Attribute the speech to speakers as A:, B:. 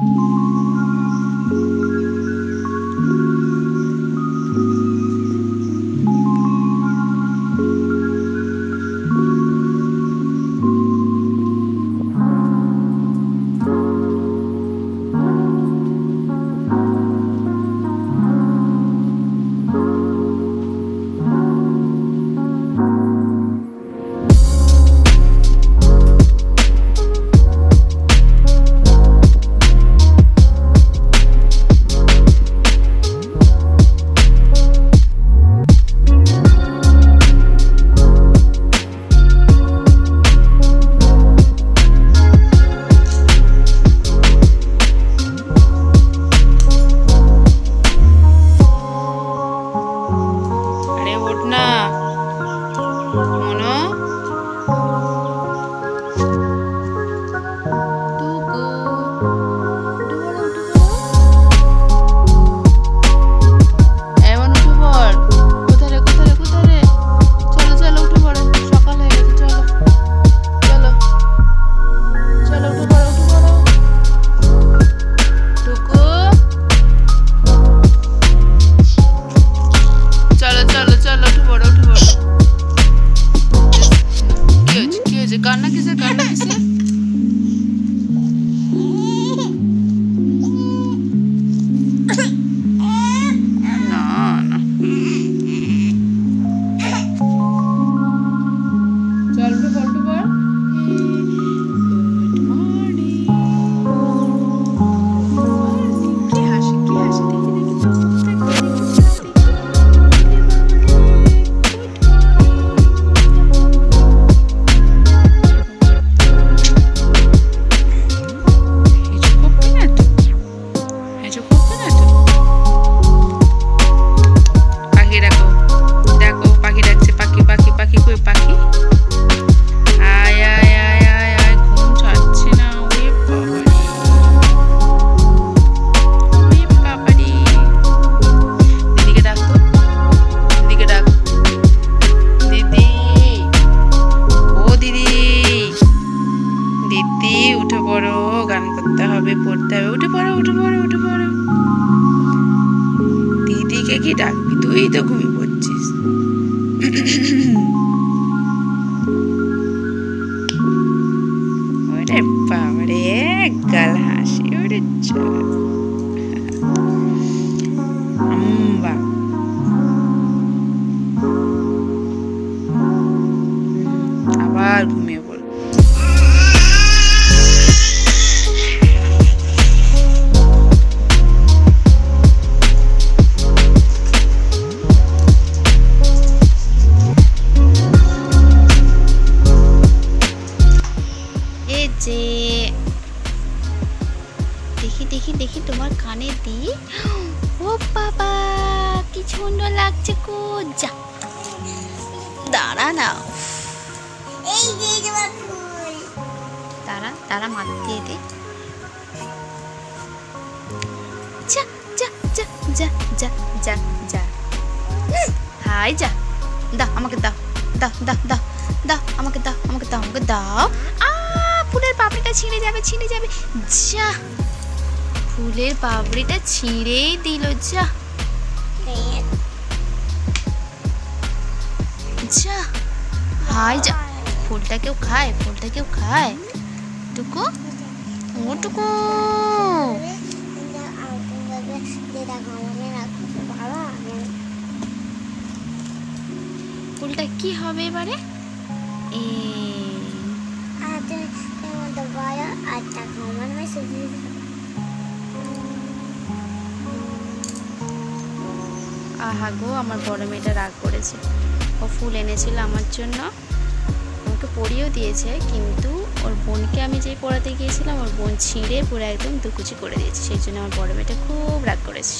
A: you হবে পড়তে হবে। উঠে পড়ো উঠে পড়ো উঠে পড়ো। দিদিকে কি ডাকবি? তুই তো ঘুমিয়ে পড়ছিস। ওরে বাবারে গাল হাসি, ওরে আবার ঘুমিয়ে
B: দেখি দেখি তোমার কানে দি ও বাবা কি সুন্দর লাগছে কো যা। দাঁড়া না।
C: এই যে তোমার ফুল।
B: দাঁড়া দাঁড়া দিয়ে দে। যা যা যা যা যা যা যা। হাই যা। দা আমাকে দাও দাও দাও দাও দাও আমাকে দাও আমাকে দাও আমাকে দাও। আ ফুলের পাপড়িটা ছিঁড়ে যাবে ছিঁড়ে যাবে। যা। ফুলের পাপড়িটা ছিঁড়েই দিল, যা। যা। হাই যা। ফুলটা কেউ খায়, ফুলটা কেউ খায়। টুকু, ও টুকু। ফুলটা কি হবে এবারে? এ আহা গো আমার বড় মেয়েটা রাগ করেছে। ও ফুল এনেছিল আমার জন্য। আমাকে পরিয়েও দিয়েছে, কিন্তু ওর বোনকে আমি যেই পড়াতে গিয়েছিলাম, ওর বোন ছিঁড়ে পুরো একদম দুকুচি করে দিয়েছে। সেই জন্য আমার বড় মেয়েটা খুব রাগ করেছে।